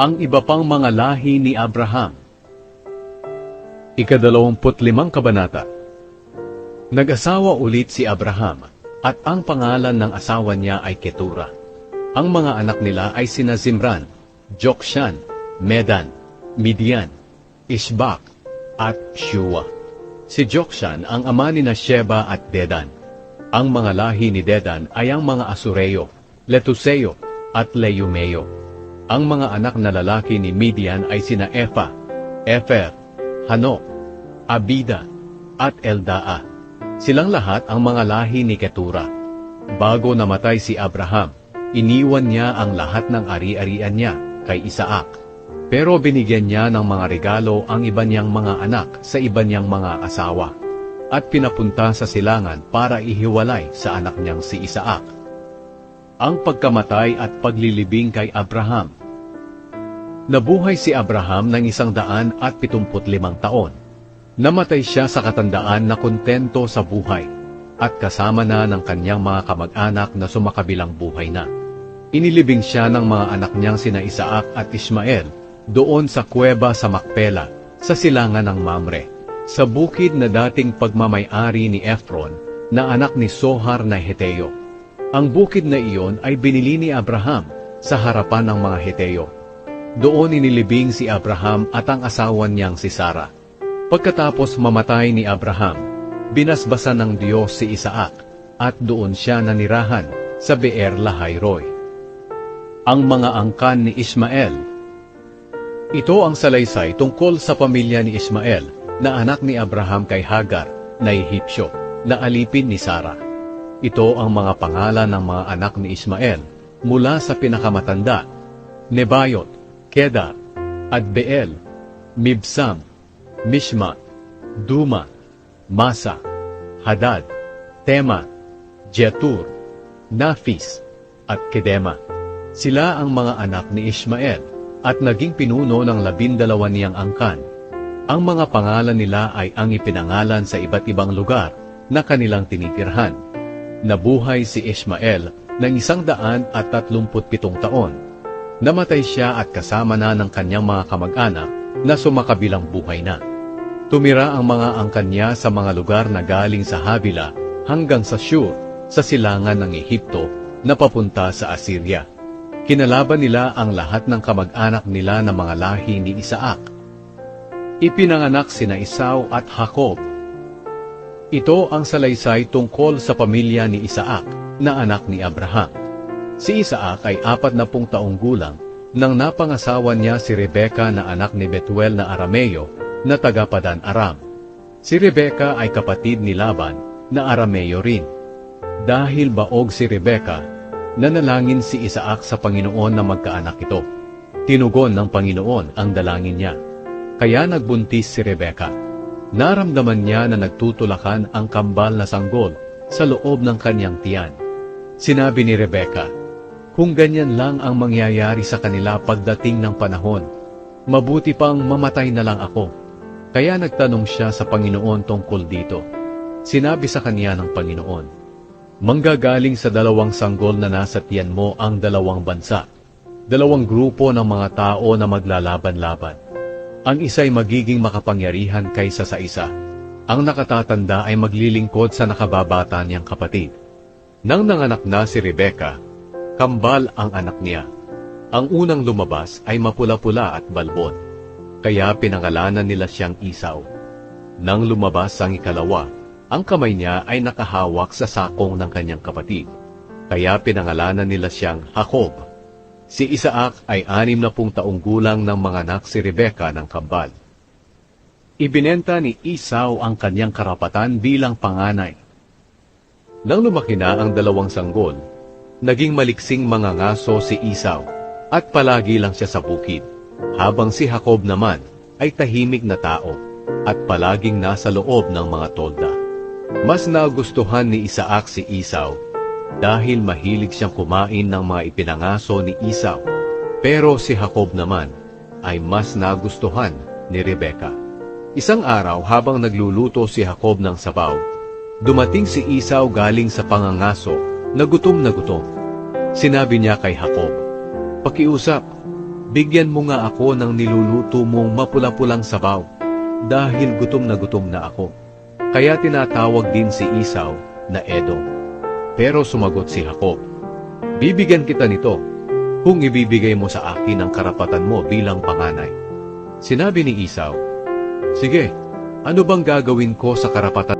Ang iba pang mga lahi ni Abraham. Ikadalawamput limang kabanata. Nag-asawa ulit si Abraham at ang pangalan ng asawa niya ay Ketura. Ang mga anak nila ay sina Zimran, Jokshan, Medan, Midian, Ishbak, at Shua. Si Jokshan ang ama ni na Sheba at Dedan. Ang mga lahi ni Dedan ay ang mga Asureo, Letuseo, at Leumeo. Ang mga anak na lalaki ni Midian ay sina Efa, Efer, Hanok, Abida, at Eldaa. Silang lahat ang mga lahi ni Ketura. Bago namatay si Abraham, iniwan niya ang lahat ng ari-arian niya kay Isaac. Pero binigyan niya ng mga regalo ang iba niyang mga anak sa iba niyang mga asawa at pinapunta sa silangan para ihiwalay sa anak niyang si Isaac. Ang pagkamatay at paglilibing kay Abraham Nabuhay si Abraham ng isang daan at pitumput limang taon. Namatay siya sa katandaan na kontento sa buhay at kasama na ng kanyang mga kamag-anak na sumakabilang buhay na. Inilibing siya ng mga anak niyang sina Isaac at Ismael doon sa kuweba sa Makpela, sa silangan ng Mamre, sa bukid na dating pagmamayari ni Ephron na anak ni Sohar na Heteo. Ang bukid na iyon ay binili ni Abraham sa harapan ng mga Heteo. Doon inilibing si Abraham at ang asawa niyang si Sarah. Pagkatapos mamatay ni Abraham, binasbasan ng Diyos si Isaac at doon siya nanirahan sa Beer Lahai-Roy. Ang mga angkan ni Ismael Ito ang salaysay tungkol sa pamilya ni Ismael na anak ni Abraham kay Hagar na Ehipsyo na alipin ni Sarah. Ito ang mga pangalan ng mga anak ni Ismael mula sa pinakamatanda, Nebayot, Kedar, Adbeel, Mibsam, Mishma, Duma, Masa, Hadad, Tema, Jetur, Nafis, at Kedema. Sila ang mga anak ni Ishmael at naging pinuno ng labindalawa niyang angkan. Ang mga pangalan nila ay ang ipinangalan sa iba't ibang lugar na kanilang tinitirhan. Nabuhay si Ishmael ng isang daan at tatlumput pitong taon. Namatay siya at kasama na ng kanyang mga kamag-anak na sumakabilang buhay na. Tumira ang mga angkan niya sa mga lugar na galing sa Habila hanggang sa Shur, sa silangan ng Ehipto na papunta sa Assyria. Kinalaban nila ang lahat ng kamag-anak nila na mga lahi ni Isaac. Ipinanganak sina Isaw at Jacob. Ito ang salaysay tungkol sa pamilya ni Isaac na anak ni Abraham. Si Isaac ay apat na pung taong gulang nang napangasawa niya si Rebeka na anak ni Betuel na Arameo na taga Padan Aram. Si Rebeka ay kapatid ni Laban na Arameo rin. Dahil baog si Rebeka, nanalangin si Isaac sa Panginoon na magkaanak ito. Tinugon ng Panginoon ang dalangin niya. Kaya nagbuntis si Rebeka. Naramdaman niya na nagtutulakan ang kambal na sanggol sa loob ng kanyang tiyan. Sinabi ni Rebeka, Kung ganyan lang ang mangyayari sa kanila pagdating ng panahon, mabuti pang mamatay na lang ako. Kaya nagtanong siya sa Panginoon tungkol dito. Sinabi sa kanya ng Panginoon, Manggagaling sa dalawang sanggol na nasa tiyan mo ang dalawang bansa, dalawang grupo ng mga tao na maglalaban-laban. Ang isa'y magiging makapangyarihan kaysa sa isa. Ang nakatatanda ay maglilingkod sa nakababata niyang kapatid. Nang nanganak na si Rebecca, kambal ang anak niya. Ang unang lumabas ay mapula-pula at balbon. Kaya pinangalanan nila siyang Isaw. Nang lumabas ang ikalawa, ang kamay niya ay nakahawak sa sakong ng kanyang kapatid. Kaya pinangalanan nila siyang Jacob. Si Isaac ay anim na pung taong gulang ng mga anak si Rebecca ng kambal. Ibinenta ni Isaw ang kanyang karapatan bilang panganay. Nang lumaki na ang dalawang sanggol, naging maliksing mga ngaso si Isaw at palagi lang siya sa bukid, habang si Jacob naman ay tahimik na tao at palaging nasa loob ng mga tolda. Mas nagustuhan ni Isaac si Isaw dahil mahilig siyang kumain ng mga ipinangaso ni Isaw. Pero si Jacob naman ay mas nagustuhan ni Rebecca. Isang araw habang nagluluto si Jacob ng sabaw, dumating si Isaw galing sa pangangaso na gutom na gutom. Sinabi niya kay Jacob, Pakiusap, bigyan mo nga ako ng niluluto mong mapula-pulang sabaw, dahil gutom na gutom na ako. Kaya tinatawag din si Isaw na Edom. Pero sumagot si Jacob, Bibigyan kita nito kung ibibigay mo sa akin ang karapatan mo bilang panganay. Sinabi ni Isaw, Sige, ano bang gagawin ko sa karapatan